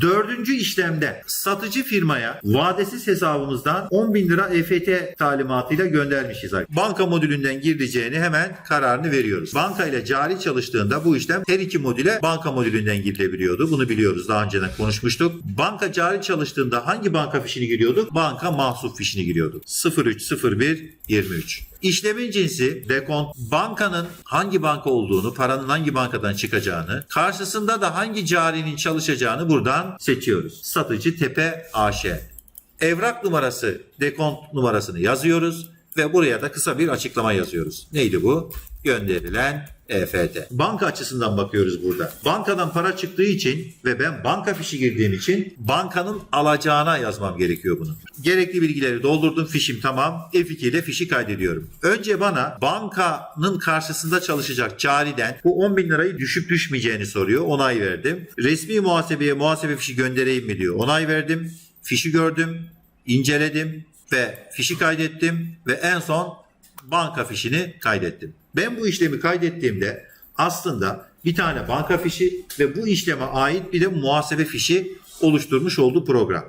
Dördüncü işlemde satıcı firmaya vadesiz hesabımızdan 10 bin lira EFT talimatıyla göndermişiz. Banka modülünden gireceğini hemen kararını veriyoruz. Banka ile cari çalıştığında bu işlem her iki modüle banka modülünden girilebiliyordu. Bunu biliyoruz daha önceden konuşmuştuk. Banka cari çalıştığında hangi banka fişini giriyorduk? Banka mahsup fişini giriyorduk. 0301 23. İşlemin cinsi dekont bankanın hangi banka olduğunu, paranın hangi bankadan çıkacağını, karşısında da hangi carinin çalışacağını buradan seçiyoruz. Satıcı Tepe AŞ. Evrak numarası, dekont numarasını yazıyoruz ve buraya da kısa bir açıklama yazıyoruz. Neydi bu? Gönderilen EFT. Banka açısından bakıyoruz burada. Bankadan para çıktığı için ve ben banka fişi girdiğim için bankanın alacağına yazmam gerekiyor bunu. Gerekli bilgileri doldurdum. Fişim tamam. F2 ile fişi kaydediyorum. Önce bana bankanın karşısında çalışacak cariden bu 10 bin lirayı düşüp düşmeyeceğini soruyor. Onay verdim. Resmi muhasebeye muhasebe fişi göndereyim mi diyor. Onay verdim. Fişi gördüm. inceledim ve fişi kaydettim ve en son banka fişini kaydettim. Ben bu işlemi kaydettiğimde aslında bir tane banka fişi ve bu işleme ait bir de muhasebe fişi oluşturmuş oldu program.